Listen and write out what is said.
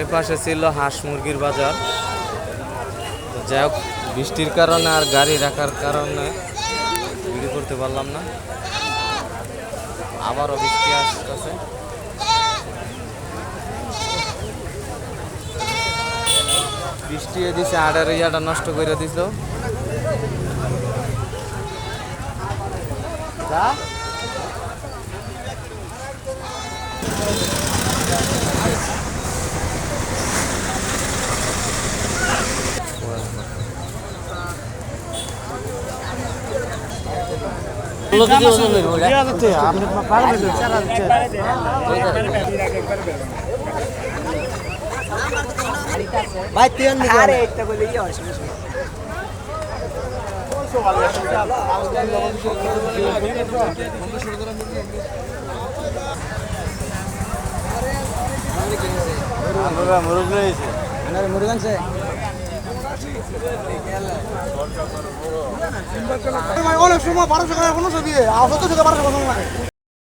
এ পাশে ছিল হাঁস মুরগির বাজার। যাই হোক, বৃষ্টির কারণে আর গাড়ি রাখার কারণে ভিডিও করতে পারলাম না। আবারও বৃষ্টি আসতেছে। বৃষ্টি দিছে আডার ইয়াটা নষ্ট করে দিছিল ভাই তেল আরে একটা বলে কি হয় মুরগান সে অনেক সময় বারোশো টাকা কোনো ছবি সেটা বারোশো টাকা লাগে।